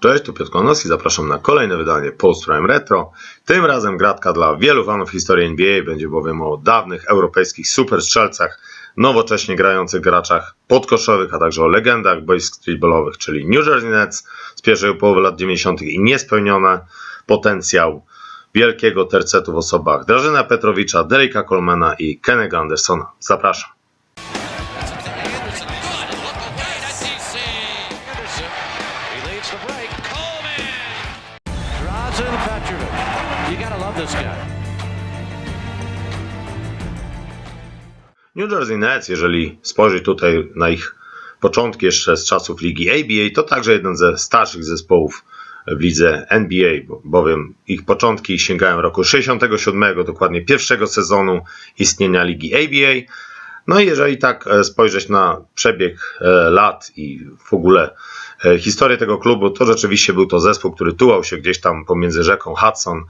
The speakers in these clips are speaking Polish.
Cześć, tu Piotr Konowski, zapraszam na kolejne wydanie Post Prime Retro. Tym razem gratka dla wielu fanów historii NBA, będzie bowiem o dawnych europejskich superstrzelcach, nowocześnie grających graczach podkoszowych, a także o legendach basketballowych, czyli New Jersey Nets z pierwszej połowy lat 90. i niespełniony potencjał wielkiego tercetu w osobach Drażyna Petrowicza, Derricka Colemana i Kennego Andersona. Zapraszam. New Jersey Nets, jeżeli spojrzeć tutaj na ich początki jeszcze z czasów ligi ABA, to także jeden ze starszych zespołów w lidze NBA, bo- bowiem ich początki sięgają roku 67, dokładnie pierwszego sezonu istnienia ligi ABA. No i jeżeli tak e, spojrzeć na przebieg e, lat i w ogóle e, historię tego klubu, to rzeczywiście był to zespół, który tułał się gdzieś tam pomiędzy rzeką Hudson,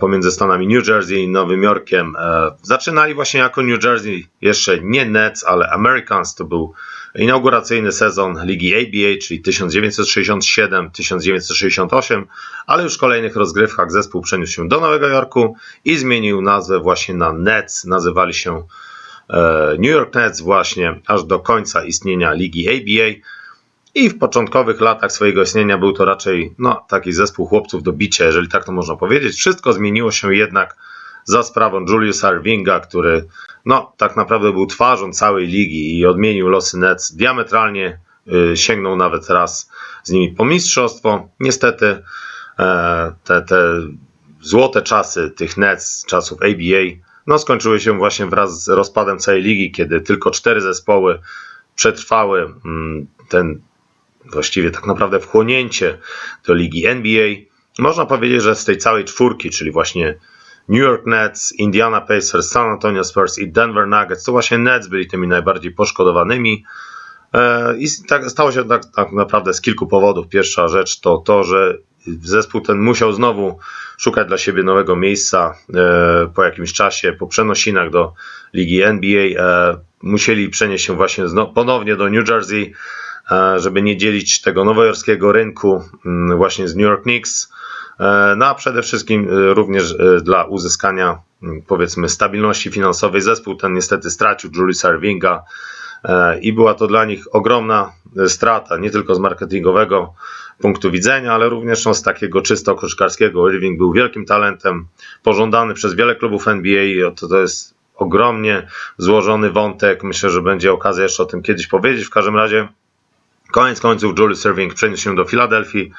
pomiędzy Stanami New Jersey i Nowym Jorkiem. E, Zaczynali właśnie jako New Jersey, jeszcze nie Nets, ale Americans. To był inauguracyjny sezon Ligi ABA, czyli 1967-1968, ale już w kolejnych rozgrywkach zespół przeniósł się do Nowego Jorku i zmienił nazwę właśnie na Nets. Nazywali się e, New York Nets właśnie aż do końca istnienia Ligi ABA. I w początkowych latach swojego istnienia był to raczej no, taki zespół chłopców do bicia, jeżeli tak to można powiedzieć. Wszystko zmieniło się jednak za sprawą Juliusa Irvinga, który no, tak naprawdę był twarzą całej ligi i odmienił losy Nets diametralnie. y, Sięgnął nawet raz z nimi po mistrzostwo. Niestety e, te, te złote czasy tych Nets, czasów ABA, no, skończyły się właśnie wraz z rozpadem całej ligi, kiedy tylko cztery zespoły przetrwały mm, ten właściwie tak naprawdę wchłonięcie do ligi NBA. Można powiedzieć, że z tej całej czwórki, czyli właśnie New York Nets, Indiana Pacers, San Antonio Spurs i Denver Nuggets, to właśnie Nets byli tymi najbardziej poszkodowanymi. E, I tak, stało się tak, tak naprawdę z kilku powodów. Pierwsza rzecz to to, że zespół ten musiał znowu szukać dla siebie nowego miejsca e, po jakimś czasie, po przenosinach do ligi NBA. E, musieli przenieść się właśnie ponownie do New Jersey, żeby nie dzielić tego nowojorskiego rynku mm, właśnie z New York Knicks. E, No a przede wszystkim e, również e, dla uzyskania mm, powiedzmy stabilności finansowej zespół ten niestety stracił Juliusa Irvinga e, i była to dla nich ogromna e, strata, nie tylko z marketingowego punktu widzenia, ale również no, z takiego czysto koszkarskiego. Irving był wielkim talentem, pożądany przez wiele klubów NBA to, to jest ogromnie złożony wątek. Myślę, że będzie okazja jeszcze o tym kiedyś powiedzieć. W każdym razie Koniec końców Julius Irving przeniósł się do Filadelfii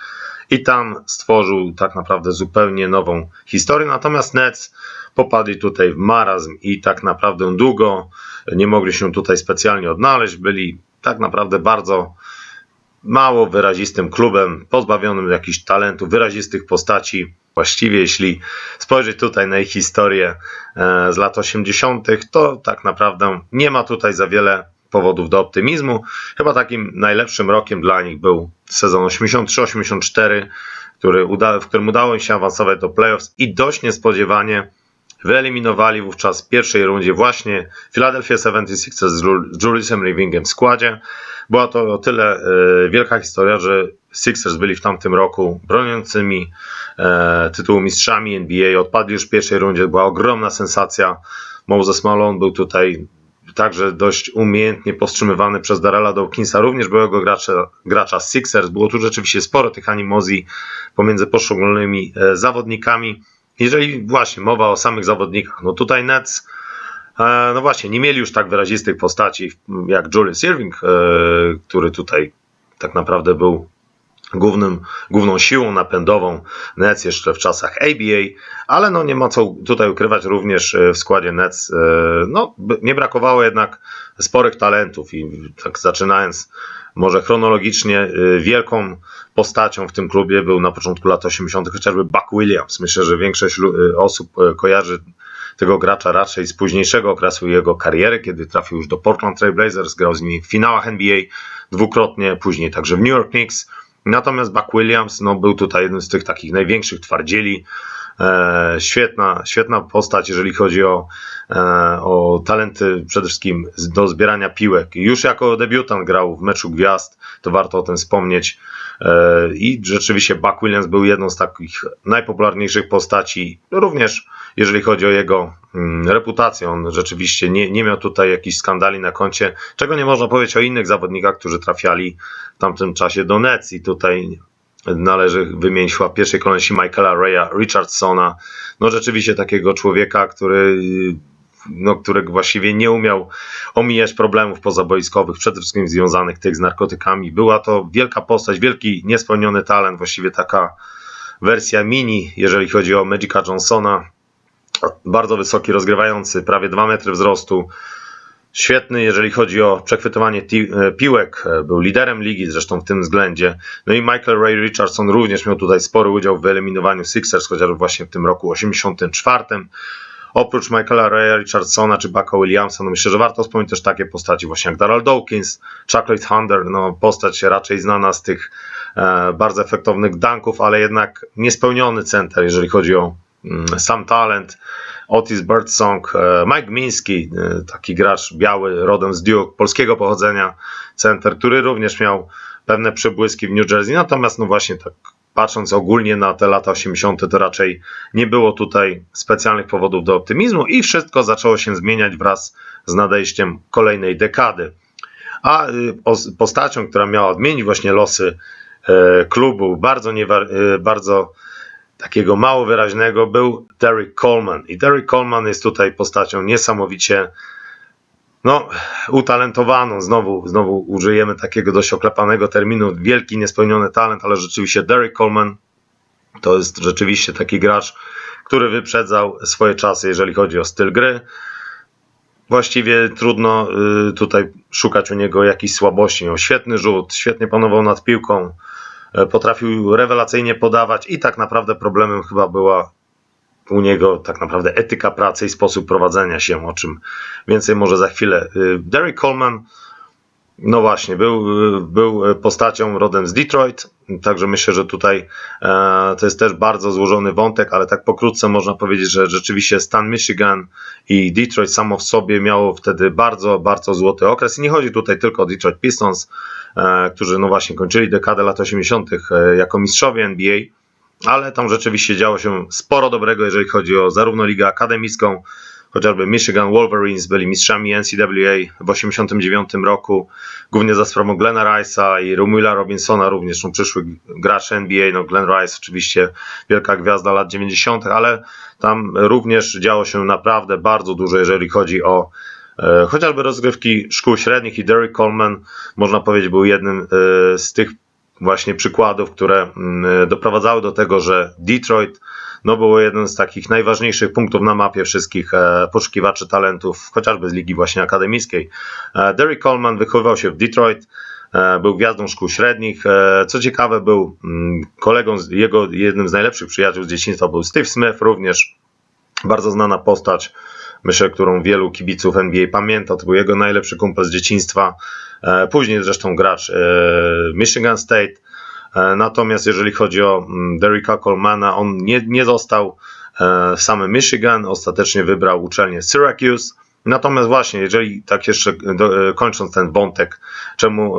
i tam stworzył tak naprawdę zupełnie nową historię. Natomiast Nets popadli tutaj w marazm i tak naprawdę długo nie mogli się tutaj specjalnie odnaleźć. Byli tak naprawdę bardzo mało wyrazistym klubem, pozbawionym jakichś talentów, wyrazistych postaci. Właściwie, jeśli spojrzeć tutaj na ich historię e, z lat 80., to tak naprawdę nie ma tutaj za wiele powodów do optymizmu. Chyba takim najlepszym rokiem dla nich był sezon 83-84, który uda, w którym udało im się awansować do playoffs i dość niespodziewanie wyeliminowali wówczas w pierwszej rundzie właśnie Philadelphia 76ers z Jul- Juliusem Irvingiem w składzie. Była to o tyle e, wielka historia, że Sixers byli w tamtym roku broniącymi e, tytułu mistrzami NBA, odpadli już w pierwszej rundzie, była ogromna sensacja. Moses Malone był tutaj także dość umiejętnie powstrzymywany przez Darrella Dawkinsa, również byłego gracza, gracza Sixers. Było tu rzeczywiście sporo tych animozji pomiędzy poszczególnymi e, zawodnikami. Jeżeli właśnie mowa o samych zawodnikach, no tutaj Nets, e, no właśnie, nie mieli już tak wyrazistych postaci jak Julius Irving, e, który tutaj tak naprawdę był głównym, główną siłą napędową Nets jeszcze w czasach ABA, ale no nie ma co tutaj ukrywać również e, w składzie Nets. e, No, nie brakowało jednak sporych talentów i tak zaczynając może chronologicznie e, wielką postacią w tym klubie był na początku lat 80. chociażby Buck Williams. Myślę, że większość osób kojarzy tego gracza raczej z późniejszego okresu jego kariery, kiedy trafił już do Portland Trail Blazers, grał z nimi w finałach NBA dwukrotnie, później także w New York Knicks. Natomiast Buck Williams no, był tutaj jednym z tych takich największych twardzieli. E, świetna, świetna postać, jeżeli chodzi o, e, o talenty przede wszystkim do zbierania piłek. Już jako debiutant grał w meczu gwiazd, to warto o tym wspomnieć. E, I rzeczywiście Buck Williams był jedną z takich najpopularniejszych postaci, również jeżeli chodzi o jego mm, reputację. On rzeczywiście nie, nie miał tutaj jakichś skandali na koncie, czego nie można powiedzieć o innych zawodnikach, którzy trafiali w tamtym czasie do Nets i tutaj należy wymienić w pierwszej kolejności Michaela Raya Richardsona. No rzeczywiście takiego człowieka, który no, którego właściwie nie umiał omijać problemów pozaboiskowych, przede wszystkim związanych tych z narkotykami. Była to wielka postać, wielki niespełniony talent, właściwie taka wersja mini, jeżeli chodzi o Magica Johnsona. Bardzo wysoki, rozgrywający, prawie 2 metry wzrostu. Świetny, jeżeli chodzi o przechwytywanie e, piłek, e, był liderem ligi zresztą w tym względzie. No i Michael Ray Richardson również miał tutaj spory udział w wyeliminowaniu Sixers, chociażby właśnie w tym roku 84. Oprócz Michaela Raya Richardsona czy Bucka Williamsa, no myślę, że warto wspomnieć też takie postaci właśnie jak Daryl Dawkins, Chocolate Thunder, no postać raczej znana z tych e, bardzo efektownych dunków, ale jednak niespełniony center, jeżeli chodzi o sam talent. Otis Birdsong, e, Mike Miński, e, taki gracz biały, rodem z Duke, polskiego pochodzenia, center, który również miał pewne przebłyski w New Jersey, natomiast no właśnie tak patrząc ogólnie na te lata 80., to raczej nie było tutaj specjalnych powodów do optymizmu i wszystko zaczęło się zmieniać wraz z nadejściem kolejnej dekady. A pos- postacią, która miała odmienić właśnie losy e, klubu, bardzo, niewa- e, bardzo takiego mało wyraźnego, był Derek Coleman. I Derek Coleman jest tutaj postacią niesamowicie no, utalentowaną. Znowu, znowu użyjemy takiego dość oklepanego terminu. Wielki, niespełniony talent, ale rzeczywiście Derek Coleman to jest rzeczywiście taki gracz, który wyprzedzał swoje czasy, jeżeli chodzi o styl gry. Właściwie trudno y, tutaj szukać u niego jakichś słabości. Miał świetny rzut, świetnie panował nad piłką, potrafił rewelacyjnie podawać i tak naprawdę problemem chyba była u niego tak naprawdę etyka pracy i sposób prowadzenia się, o czym więcej może za chwilę. Y, Derek Coleman, no właśnie, był, był postacią rodem z Detroit, także myślę, że tutaj e, to jest też bardzo złożony wątek, ale tak pokrótce można powiedzieć, że rzeczywiście stan Michigan i Detroit samo w sobie miało wtedy bardzo, bardzo złoty okres i nie chodzi tutaj tylko o Detroit Pistons, e, którzy no właśnie kończyli dekadę lat 80. e, jako mistrzowie NBA, ale tam rzeczywiście działo się sporo dobrego, jeżeli chodzi o zarówno ligę akademicką, chociażby Michigan Wolverines byli mistrzami NCAA w 89 roku, głównie za sprawą Glena Rice'a i Romuila Robinsona, również no, przyszły gracz NBA, no Glenn Rice oczywiście wielka gwiazda lat 90., ale tam również działo się naprawdę bardzo dużo, jeżeli chodzi o e, chociażby rozgrywki szkół średnich i Derek Coleman, można powiedzieć, był jednym e, z tych właśnie przykładów, które mm, doprowadzały do tego, że Detroit no było jeden z takich najważniejszych punktów na mapie wszystkich e, poszukiwaczy talentów, chociażby z ligi właśnie akademickiej. E, Derek Coleman wychowywał się w Detroit, e, był gwiazdą szkół średnich. E, co ciekawe, był mm, kolegą, jego jednym z najlepszych przyjaciół z dzieciństwa był Steve Smith, również bardzo znana postać, myślę, którą wielu kibiców NBA pamięta. To był jego najlepszy kumpel z dzieciństwa. E, Później zresztą gracz e, Michigan State. E, Natomiast jeżeli chodzi o mm, Derricka Colemana, on nie, nie został w samym Michigan, ostatecznie wybrał uczelnię Syracuse. Natomiast właśnie, jeżeli tak jeszcze do, kończąc ten wątek, czemu,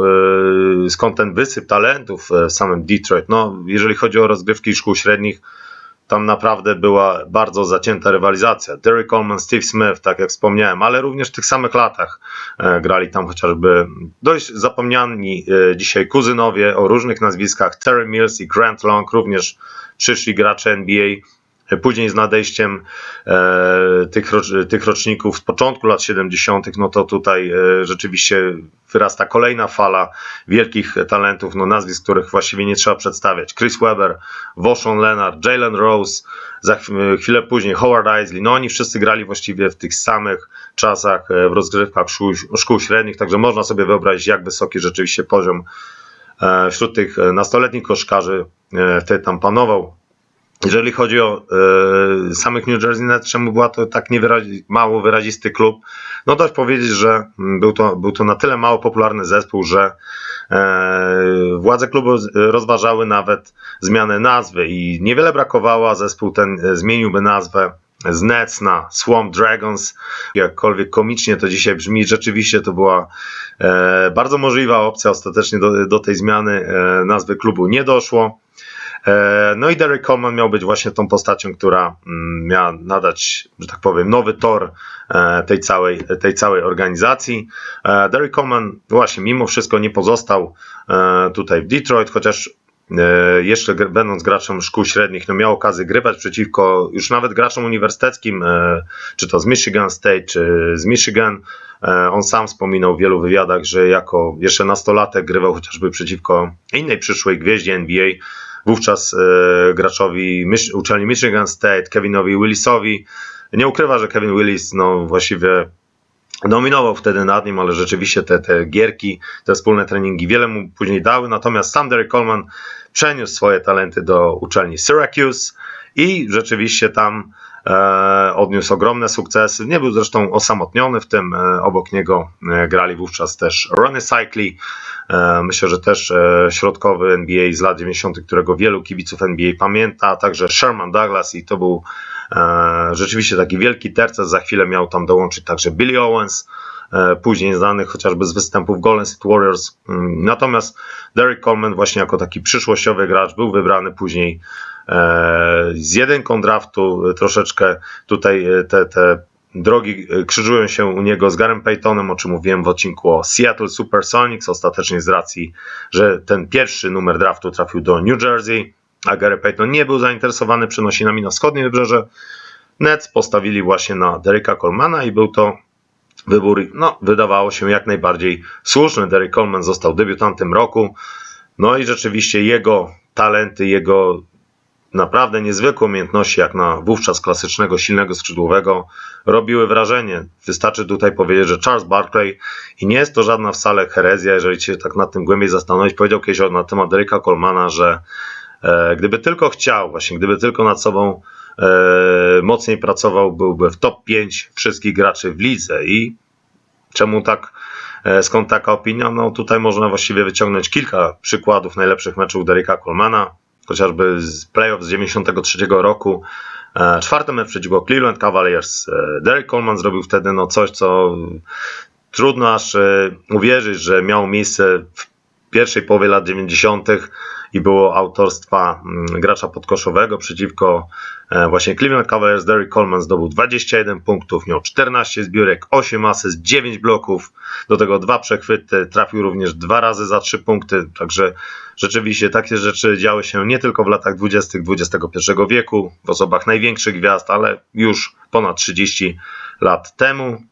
skąd ten wysyp talentów w samym Detroit? No, jeżeli chodzi o rozgrywki szkół średnich, tam naprawdę była bardzo zacięta rywalizacja. Derek Coleman, Steve Smith, tak jak wspomniałem, ale również w tych samych latach e, grali tam chociażby dość zapomniani e, dzisiaj kuzynowie o różnych nazwiskach, Terry Mills i Grant Long, również przyszli gracze NBA. E, Później z nadejściem e, tych, tych roczników z początku lat 70., no to tutaj e, rzeczywiście wyrasta kolejna fala wielkich talentów, no nazwisk, których właściwie nie trzeba przedstawiać. Chris Webber, Voshon Leonard, Jalen Rose, za chw- chwilę później Howard Isley, no oni wszyscy grali właściwie w tych samych czasach w rozgrywkach szkół, szkół średnich, także można sobie wyobrazić, jak wysoki rzeczywiście poziom wśród tych nastoletnich koszkarzy wtedy tam panował. Jeżeli chodzi o e, samych New Jersey Nets, czemu była to tak niewyrazi- mało wyrazisty klub, no dość powiedzieć, że mm, był to, był to na tyle mało popularny zespół, że e, władze klubu rozważały nawet zmianę nazwy i niewiele brakowało, a zespół ten e, zmieniłby nazwę z Nets na Swamp Dragons. Jakkolwiek komicznie to dzisiaj brzmi, rzeczywiście to była bardzo możliwa opcja. Ostatecznie do, do tej zmiany nazwy klubu nie doszło. E, No i Derek Coleman miał być właśnie tą postacią, która mm, miała nadać, że tak powiem, nowy tor e, tej całej, tej całej organizacji. E, Derek Coleman właśnie mimo wszystko nie pozostał tutaj w Detroit, chociaż jeszcze będąc graczem szkół średnich, no miał okazję grywać przeciwko już nawet graczom uniwersyteckim, czy to z Michigan State, czy z Michigan. On sam wspominał w wielu wywiadach, że jako jeszcze nastolatek grywał chociażby przeciwko innej przyszłej gwieździe NBA, wówczas e, graczowi uczelni Michigan State, Kevinowi Willisowi. Nie ukrywa, że Kevin Willis no, właściwie dominował wtedy nad nim, ale rzeczywiście te, te gierki, te wspólne treningi wiele mu później dały. Natomiast sam Derek Coleman przeniósł swoje talenty do uczelni Syracuse i rzeczywiście tam e, odniósł ogromne sukcesy. Nie był zresztą osamotniony w tym. E, obok niego e, grali wówczas też Ronnie Cycli, myślę, że też e, środkowy NBA z lat 90., którego wielu kibiców NBA pamięta, a także Sherman Douglas i to był e, rzeczywiście taki wielki terces. Za chwilę miał tam dołączyć także Billy Owens, e, później znany chociażby z występów Golden State Warriors. Mm, Natomiast Derek Coleman właśnie jako taki przyszłościowy gracz był wybrany później e, z jedynką draftu, e, troszeczkę tutaj e, te, te drogi e, krzyżują się u niego z Garem Paytonem, o czym mówiłem w odcinku o Seattle Supersonics, ostatecznie z racji, że ten pierwszy numer draftu trafił do New Jersey, a Gary Payton nie był zainteresowany przenosinami na wschodnie wybrzeże. Nets postawili właśnie na Dereka Colemana i był to wybór, no, wydawało się jak najbardziej słuszny. Derek Coleman został debiutantem roku. No i rzeczywiście jego talenty, jego naprawdę niezwykłe umiejętności, jak na wówczas klasycznego, silnego skrzydłowego, robiły wrażenie. Wystarczy tutaj powiedzieć, że Charles Barkley, i nie jest to żadna wcale herezja, jeżeli się tak nad tym głębiej zastanowić, powiedział kiedyś na temat Dereka Colemana, że e, gdyby tylko chciał, właśnie gdyby tylko nad sobą e, mocniej pracował, byłby w top 5 wszystkich graczy w lidze i czemu tak, e, skąd taka opinia? No tutaj można właściwie wyciągnąć kilka przykładów najlepszych meczów Dereka Colemana, chociażby z playoff z 93 roku. E, Czwarty mecz przeciwko Cleveland Cavaliers. E, Derek Coleman zrobił wtedy no coś, co trudno aż e, uwierzyć, że miało miejsce w pierwszej połowie lat 90. i było autorstwa mm, gracza podkoszowego przeciwko właśnie Cleveland Cavaliers. Derek Coleman zdobył 21 punktów, miał 14 zbiórek, 8 asyst, 9 bloków, do tego dwa przechwyty, trafił również dwa razy za 3 punkty, także rzeczywiście takie rzeczy działy się nie tylko w latach 20. XXI wieku, w osobach największych gwiazd, ale już ponad 30 lat temu.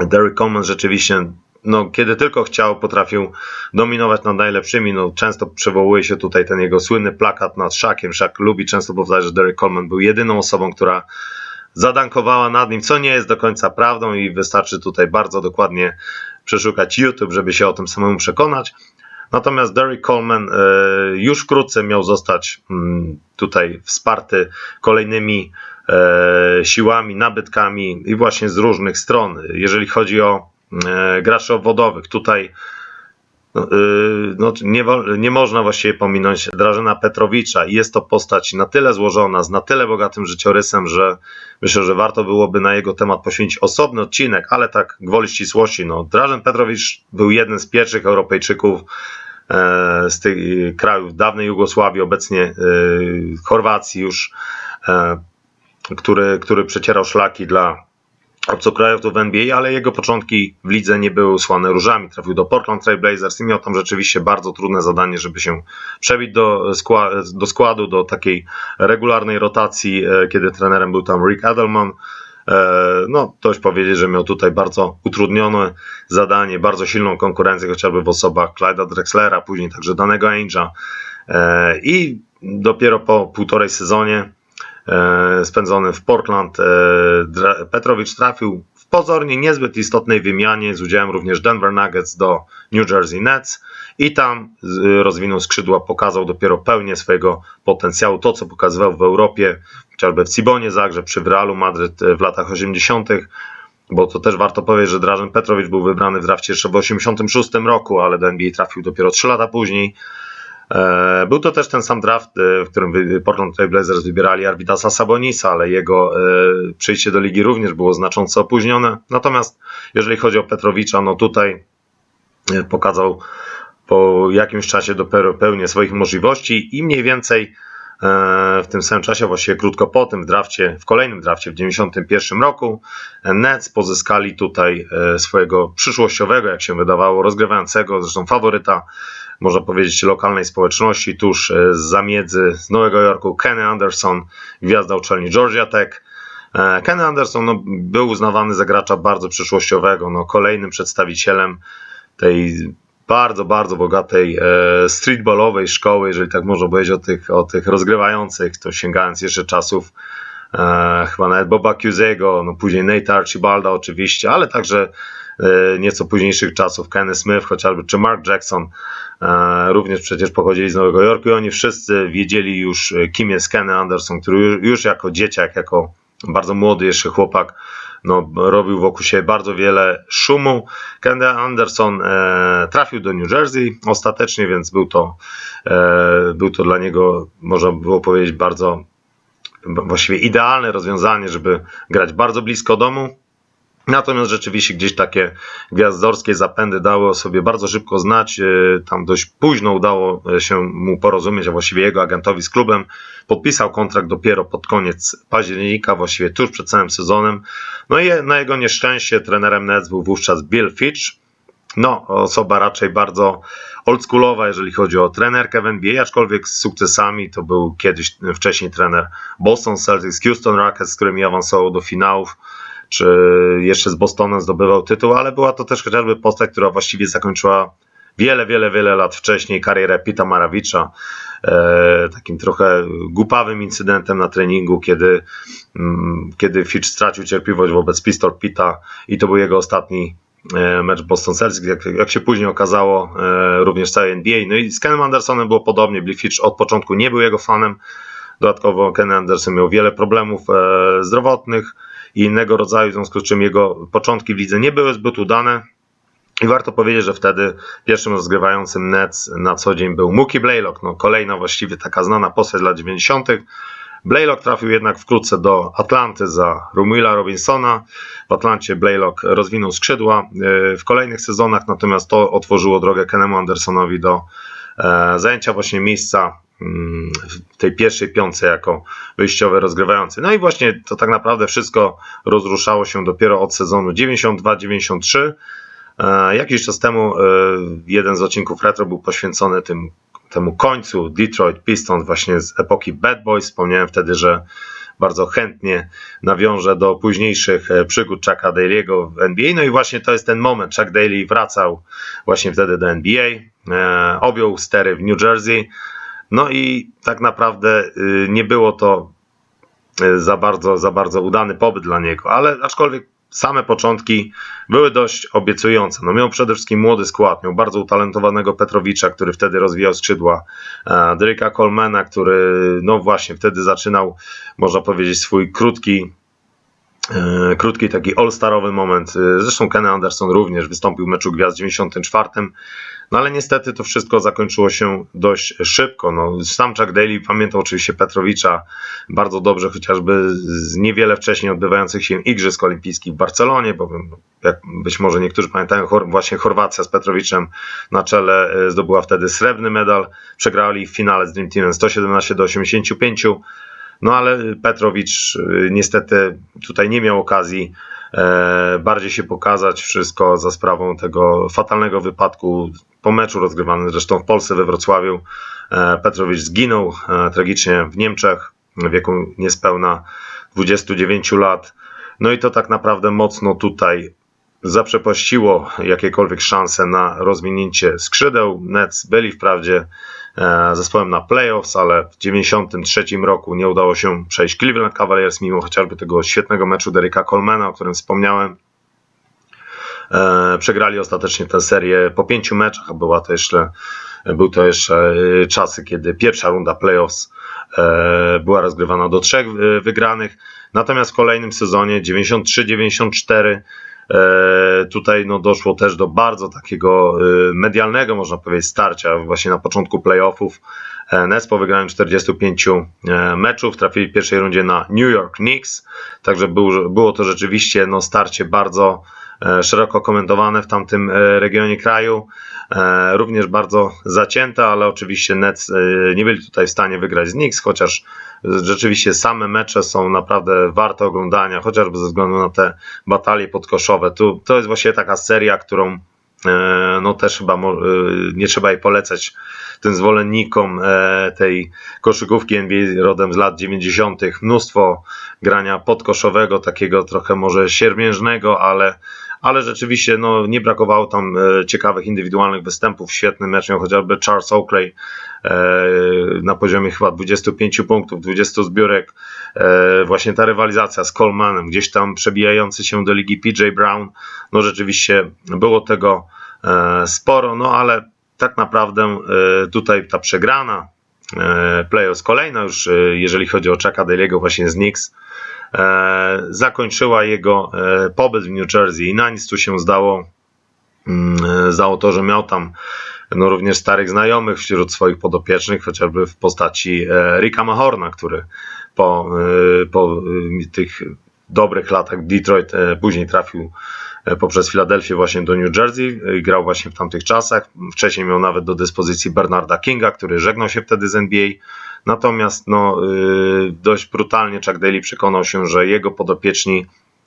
Derek Coleman rzeczywiście, no, kiedy tylko chciał, potrafił dominować nad najlepszymi. No, często przywołuje się tutaj ten jego słynny plakat nad Szakiem. Szak lubi często powtarzać, że Derek Coleman był jedyną osobą, która zadankowała nad nim, co nie jest do końca prawdą i wystarczy tutaj bardzo dokładnie przeszukać YouTube, żeby się o tym samemu przekonać. Natomiast Derek Coleman e, już wkrótce miał zostać mm, tutaj wsparty kolejnymi e, siłami, nabytkami i właśnie z różnych stron. Jeżeli chodzi o graczy obwodowych, tutaj no, y, no, nie, nie można właściwie pominąć Drażena Petrowicza jest to postać na tyle złożona, z na tyle bogatym życiorysem, że myślę, że warto byłoby na jego temat poświęcić osobny odcinek, ale tak gwoli ścisłości. No, Drażen Petrowicz był jednym z pierwszych Europejczyków e, z tych krajów dawnej Jugosławii, obecnie e, Chorwacji już, e, który, który przecierał szlaki dla obcokrajowców w NBA, ale jego początki w lidze nie były usłane różami. Trafił do Portland Trail Blazers i miał tam rzeczywiście bardzo trudne zadanie, żeby się przebić do, do składu, do takiej regularnej rotacji, e, kiedy trenerem był tam Rick Edelman. E, No, dość powiedzieć, że miał tutaj bardzo utrudnione zadanie, bardzo silną konkurencję, chociażby w osobach Clyda Drexlera, później także danego Ainge'a. E, I dopiero po półtorej sezonie e, spędzonym w Portland. e, Petrowicz trafił w pozornie niezbyt istotnej wymianie z udziałem również Denver Nuggets do New Jersey Nets i tam y, rozwinął skrzydła, pokazał dopiero pełnię swojego potencjału, to co pokazywał w Europie, chociażby w Cibonie Zagrzeb czy w Realu Madryt w latach 80., bo to też warto powiedzieć, że Drażen Petrowicz był wybrany w drafcie jeszcze w 86 roku, ale do NBA trafił dopiero 3 lata później. E, Był to też ten sam draft, e, w którym Portland Trail Blazers wybierali Arvidasa Sabonisa, ale jego e, przyjście do ligi również było znacząco opóźnione. Natomiast jeżeli chodzi o Petrowicza, no tutaj pokazał po jakimś czasie dopiero pełnię swoich możliwości i mniej więcej w tym samym czasie, właściwie krótko po tym, w drafcie, w kolejnym drafcie w 91 roku, Nets pozyskali tutaj swojego przyszłościowego, jak się wydawało, rozgrywającego, zresztą faworyta, można powiedzieć, lokalnej społeczności, tuż e, z zamiedzy z Nowego Jorku, Kenny Anderson, gwiazda uczelni Georgia Tech. E, Kenny Anderson no, był uznawany za gracza bardzo przyszłościowego, no, kolejnym przedstawicielem tej bardzo, bardzo bogatej e, streetballowej szkoły, jeżeli tak można powiedzieć o tych, o tych rozgrywających, to sięgając jeszcze czasów e, chyba nawet Boba Cusego, no później Nate Archibalda oczywiście, ale także e, nieco późniejszych czasów Kenny Smith chociażby, czy Mark Jackson e, również przecież pochodzili z Nowego Jorku i oni wszyscy wiedzieli już e, kim jest Kenny Anderson, który już, już jako dzieciak, jako bardzo młody jeszcze chłopak no, robił wokół siebie bardzo wiele szumu. Kenny Anderson e, trafił do New Jersey ostatecznie, więc był to, e, był to dla niego, można było powiedzieć, bardzo właściwie idealne rozwiązanie, żeby grać bardzo blisko domu. Natomiast rzeczywiście gdzieś takie gwiazdorskie zapędy dały sobie bardzo szybko znać. E, Tam dość późno udało się mu porozumieć, a właściwie jego agentowi z klubem. Podpisał kontrakt dopiero pod koniec października, właściwie tuż przed całym sezonem. No i na jego nieszczęście trenerem Nets był wówczas Bill Fitch. No, osoba raczej bardzo oldschoolowa, jeżeli chodzi o trenerkę w NBA, aczkolwiek z sukcesami. To był kiedyś wcześniej trener Boston Celtics, Houston Rockets, z którymi awansował do finałów czy jeszcze z Bostonem zdobywał tytuł, ale była to też chociażby postać, która właściwie zakończyła wiele, wiele, wiele lat wcześniej karierę Pita Maravicza. E, takim trochę głupawym incydentem na treningu, kiedy, mm, kiedy Fitch stracił cierpliwość wobec Pistol Pita i to był jego ostatni mecz Boston Celtics, jak, jak się później okazało, e, również całej NBA. No i z Kenem Andersonem było podobnie. Bill Fitch od początku nie był jego fanem. Dodatkowo Ken Anderson miał wiele problemów e, zdrowotnych i innego rodzaju, w związku z czym jego początki w lidze nie były zbyt udane. I warto powiedzieć, że wtedy pierwszym rozgrywającym Nets na co dzień był Mookie Blaylock, no kolejna właściwie taka znana postać lat 90. Blaylock trafił jednak wkrótce do Atlanty za Rumila Robinsona. W Atlancie Blaylock rozwinął skrzydła e, w kolejnych sezonach, natomiast to otworzyło drogę Kenemu Andersonowi do e, zajęcia właśnie miejsca mm, w tej pierwszej piątce jako wyjściowy rozgrywający. No i właśnie to tak naprawdę wszystko rozruszało się dopiero od sezonu 92-93. E, Jakiś czas temu jeden z odcinków retro był poświęcony tym, temu końcu Detroit Pistons właśnie z epoki Bad Boys. Wspomniałem wtedy, że bardzo chętnie nawiążę do późniejszych e, przygód Chucka Daly'ego w NBA. No i właśnie to jest ten moment. Chuck Daly wracał właśnie wtedy do NBA, e, objął stery w New Jersey. No i tak naprawdę y, nie było to y, za bardzo, za bardzo udany pobyt dla niego, ale aczkolwiek same początki były dość obiecujące. No miał przede wszystkim młody skład, miał bardzo utalentowanego Petrowicza, który wtedy rozwijał skrzydła, e, Deryka Colemana, który no właśnie wtedy zaczynał, można powiedzieć, swój krótki e, krótki taki all-starowy moment. E, Zresztą Kenny Anderson również wystąpił w meczu gwiazd w 94. No ale niestety to wszystko zakończyło się dość szybko. No, sam Chuck Daly pamiętał oczywiście Petrowicza bardzo dobrze, chociażby z niewiele wcześniej odbywających się Igrzysk Olimpijskich w Barcelonie, bo jak być może niektórzy pamiętają, właśnie Chorwacja z Petrowiczem na czele e, zdobyła wtedy srebrny medal. Przegrali w finale z Dream Teamem 117 do 85. No ale Petrowicz y, niestety tutaj nie miał okazji e, bardziej się pokazać wszystko za sprawą tego fatalnego wypadku po meczu rozgrywanym zresztą w Polsce we Wrocławiu. E, Petrowicz zginął e, tragicznie w Niemczech w wieku niespełna 29 lat. No i to tak naprawdę mocno tutaj zaprzepaściło jakiekolwiek szanse na rozwinięcie skrzydeł. Nets byli wprawdzie e, zespołem na playoffs, ale w 1993 roku nie udało się przejść Cleveland Cavaliers, mimo chociażby tego świetnego meczu Deryka Colemana, o którym wspomniałem. E, przegrali ostatecznie tę serię po pięciu meczach, a była to jeszcze, był to jeszcze e, czasy, kiedy pierwsza runda playoffs e, była rozgrywana do trzech wygranych. Natomiast w kolejnym sezonie 93-94 E, Tutaj no, doszło też do bardzo takiego medialnego, można powiedzieć, starcia właśnie na początku playoffów. Nets po wygraniu 45 e, meczów trafili w pierwszej rundzie na New York Knicks, także był, było to rzeczywiście no, starcie bardzo szeroko komentowane w tamtym e, regionie kraju. E, Również bardzo zacięte, ale oczywiście Nets e, nie byli tutaj w stanie wygrać z Knicks, chociaż rzeczywiście same mecze są naprawdę warte oglądania, chociażby ze względu na te batalie podkoszowe. Tu, to jest właśnie taka seria, którą e, no też chyba e, nie trzeba jej polecać tym zwolennikom e, tej koszykówki NBA rodem z lat 90. Mnóstwo grania podkoszowego, takiego trochę może siermiężnego, ale, ale rzeczywiście no, nie brakowało tam e, ciekawych indywidualnych występów. Świetny mecz miał chociażby Charles Oakley e, na poziomie chyba 25 punktów, 20 zbiórek. E, właśnie ta rywalizacja z Colemanem, gdzieś tam przebijający się do ligi PJ Brown, no rzeczywiście było tego sporo, no ale tak naprawdę tutaj ta przegrana playoffs kolejna już, jeżeli chodzi o Chucka Daly'ego właśnie z Knicks, zakończyła jego e, pobyt w New Jersey i na nic tu się zdało, mm, e, zdało to, że miał tam no, również starych znajomych wśród swoich podopiecznych, chociażby w postaci e, Ricka Mahorna, który po, e, po e, tych dobrych latach Detroit e, później trafił e, poprzez Filadelfię właśnie do New Jersey i grał właśnie w tamtych czasach. Wcześniej miał nawet do dyspozycji Bernarda Kinga, który żegnał się wtedy z NBA. Natomiast no, y, dość brutalnie Chuck Daly przekonał się, że jego podopieczni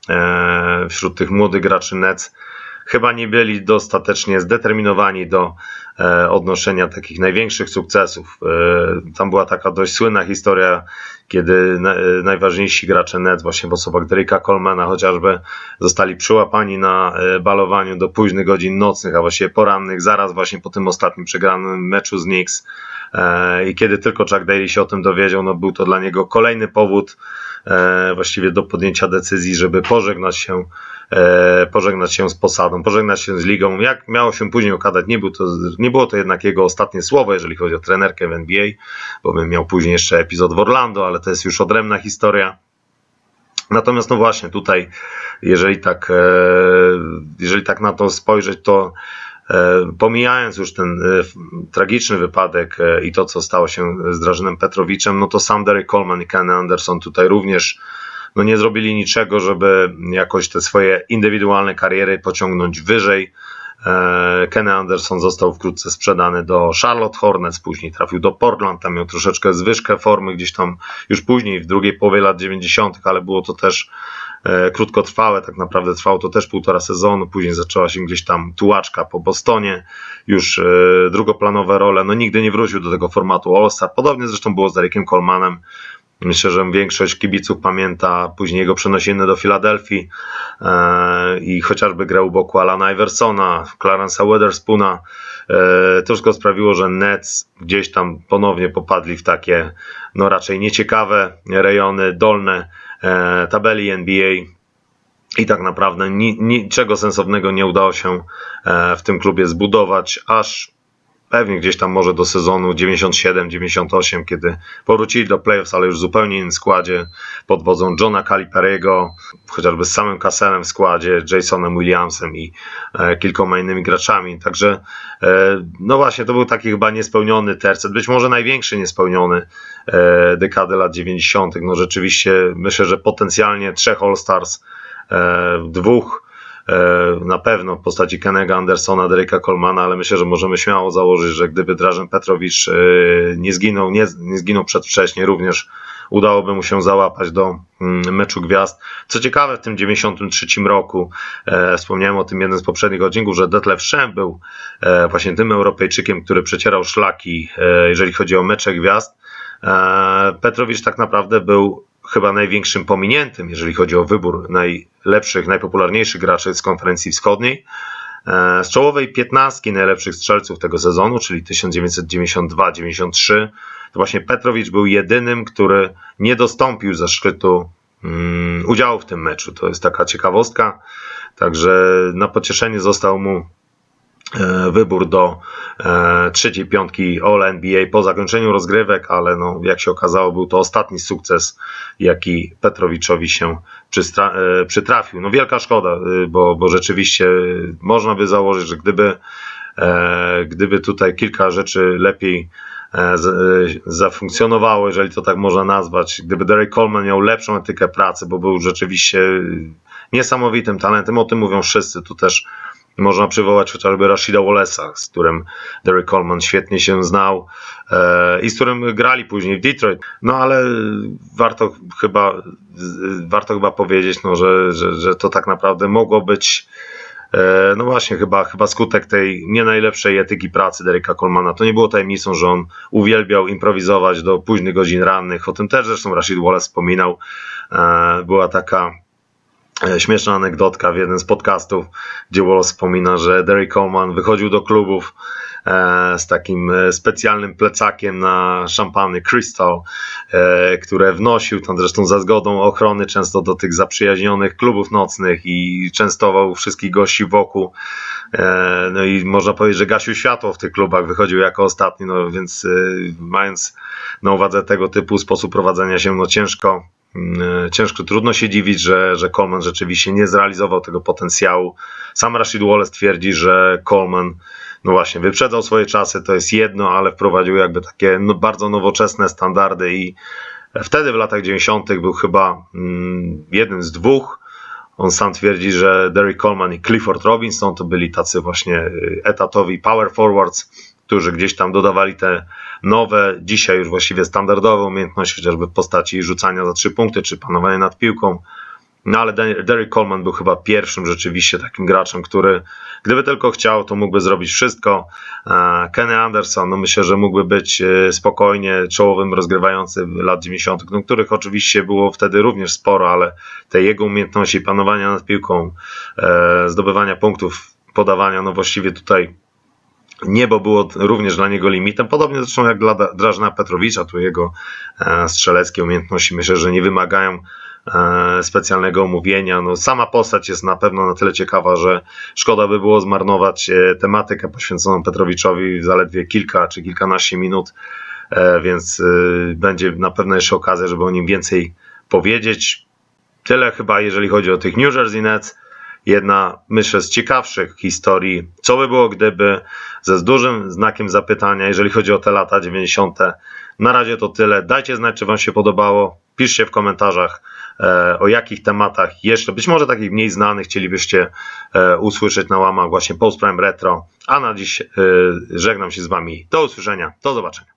e, wśród tych młodych graczy Nets chyba nie byli dostatecznie zdeterminowani do e, odnoszenia takich największych sukcesów. E, Tam była taka dość słynna historia, kiedy na, najważniejsi gracze Nets, właśnie w osobach Drake'a Colemana chociażby, zostali przyłapani na balowaniu do późnych godzin nocnych, a właściwie porannych, zaraz właśnie po tym ostatnim przegranym meczu z Knicks. E, I kiedy tylko Chuck Daly się o tym dowiedział, no był to dla niego kolejny powód e, właściwie do podjęcia decyzji, żeby pożegnać się, e, pożegnać się z posadą, pożegnać się z ligą. Jak miało się później okazać, nie, był to, nie było to jednak jego ostatnie słowo, jeżeli chodzi o trenerkę w NBA, bo miał później jeszcze epizod w Orlando, ale to jest już odrębna historia. Natomiast no właśnie tutaj, jeżeli tak, jeżeli tak na to spojrzeć, to pomijając już ten e, tragiczny wypadek e, i to, co stało się z Drażynem Petrowiczem, no to sam Derek Coleman i Kenny Anderson tutaj również no nie zrobili niczego, żeby jakoś te swoje indywidualne kariery pociągnąć wyżej. E, Kenny Anderson został wkrótce sprzedany do Charlotte Hornets, później trafił do Portland, tam miał troszeczkę zwyżkę formy gdzieś tam już później w drugiej połowie lat 90., ale było to też e, krótkotrwałe, tak naprawdę trwało to też półtora sezonu, później zaczęła się gdzieś tam tułaczka po Bostonie, już e, drugoplanowe role, no nigdy nie wrócił do tego formatu All-Star, podobnie zresztą było z Derekiem Colemanem, Myślę, że większość kibiców pamięta później jego przenosiny do Filadelfii e, i chociażby grał u boku Alana Iversona, Clarence'a Weatherspoona. E, to wszystko sprawiło, że Nets gdzieś tam ponownie popadli w takie no raczej nieciekawe rejony dolne. e, tabeli NBA. I tak naprawdę ni, niczego sensownego nie udało się e, w tym klubie zbudować, aż pewnie gdzieś tam może do sezonu 97-98, kiedy powrócili do playoffs, ale już w zupełnie innym składzie pod wodzą Johna Calipariego, chociażby z samym Kasselem w składzie, Jasonem Williamsem i e, kilkoma innymi graczami. Także e, no właśnie, to był taki chyba niespełniony tercet, być może największy niespełniony e, dekady lat 90. No rzeczywiście myślę, że potencjalnie trzech All-Stars, e, dwóch na pewno w postaci Kennego Andersona, Dereka Colmana, ale myślę, że możemy śmiało założyć, że gdyby Drażen Petrowicz e, nie zginął, nie, nie zginął przedwcześnie, również udałoby mu się załapać do mm, meczu gwiazd. Co ciekawe, w tym 93 roku, e, wspomniałem o tym jeden z poprzednich odcinków, że Detlef Schem był e, właśnie tym Europejczykiem, który przecierał szlaki, e, jeżeli chodzi o mecze gwiazd. E, Petrowicz tak naprawdę był chyba największym pominiętym, jeżeli chodzi o wybór najlepszych, najpopularniejszych graczy z konferencji wschodniej. E, Z czołowej 15 najlepszych strzelców tego sezonu, czyli 1992-93, to właśnie Petrowicz był jedynym, który nie dostąpił ze szczytu mm, udziału w tym meczu. To jest taka ciekawostka. Także na pocieszenie został mu wybór do e, trzeciej piątki All NBA po zakończeniu rozgrywek, ale no, jak się okazało, był to ostatni sukces, jaki Petrowiczowi się e, przytrafił. No wielka szkoda, e, bo, bo rzeczywiście e, można by założyć, że gdyby, e, gdyby tutaj kilka rzeczy lepiej e, e, zafunkcjonowało, jeżeli to tak można nazwać, gdyby Derek Coleman miał lepszą etykę pracy, bo był rzeczywiście niesamowitym talentem, o tym mówią wszyscy, tu też można przywołać chociażby Rashida Wallace'a, z którym Derek Coleman świetnie się znał e, i z którym grali później w Detroit. No ale warto chyba, warto chyba powiedzieć, no, że, że, że to tak naprawdę mogło być e, no właśnie, chyba, chyba skutek tej nie najlepszej etyki pracy Dereka Colemana. To nie było tajemnicą, że on uwielbiał improwizować do późnych godzin rannych. O tym też zresztą Rashid Wallace wspominał. E, była taka śmieszna anegdotka w jednym z podcastów, gdzie Wallace wspomina, że Derek Coleman wychodził do klubów e, z takim e, specjalnym plecakiem na szampany Crystal, e, które wnosił tam zresztą za zgodą ochrony często do tych zaprzyjaźnionych klubów nocnych i częstował wszystkich gości wokół. E, No i można powiedzieć, że gasił światło w tych klubach, wychodził jako ostatni, no więc e, mając na uwadze tego typu sposób prowadzenia się, no ciężko, ciężko, trudno się dziwić, że, że Coleman rzeczywiście nie zrealizował tego potencjału. Sam Rashid Wallace twierdzi, że Coleman no właśnie, wyprzedzał swoje czasy, to jest jedno, ale wprowadził jakby takie no, bardzo nowoczesne standardy i wtedy w latach 90. był chyba mm, jednym z dwóch. On sam twierdzi, że Derek Coleman i Clifford Robinson to byli tacy właśnie y, etatowi power forwards, którzy gdzieś tam dodawali te nowe, dzisiaj już właściwie standardowe umiejętności, chociażby w postaci rzucania za trzy punkty, czy panowania nad piłką. No ale Derek Coleman był chyba pierwszym rzeczywiście takim graczem, który gdyby tylko chciał, to mógłby zrobić wszystko. E, Kenny Anderson, no myślę, że mógłby być e, spokojnie czołowym rozgrywającym lat 90., no, których oczywiście było wtedy również sporo, ale te jego umiejętności panowania nad piłką, e, zdobywania punktów, podawania, no właściwie tutaj niebo było również dla niego limitem, podobnie zresztą jak dla Drażna Petrowicza, tu jego e, strzeleckie umiejętności myślę, że nie wymagają e, specjalnego omówienia. No, sama postać jest na pewno na tyle ciekawa, że szkoda by było zmarnować e, tematykę poświęconą Petrowiczowi w zaledwie kilka czy kilkanaście minut, więc będzie na pewno jeszcze okazja, żeby o nim więcej powiedzieć. Tyle chyba, jeżeli chodzi o tych New Jersey Nets. Jedna, myślę, z ciekawszych historii. Co by było, gdyby ze z dużym znakiem zapytania, jeżeli chodzi o te lata 90. Na razie to tyle. Dajcie znać, czy Wam się podobało. Piszcie w komentarzach, e, o jakich tematach jeszcze, być może takich mniej znanych, chcielibyście e, usłyszeć na łamach właśnie Post Prime Retro. A na dziś e, żegnam się z Wami. Do usłyszenia. Do zobaczenia.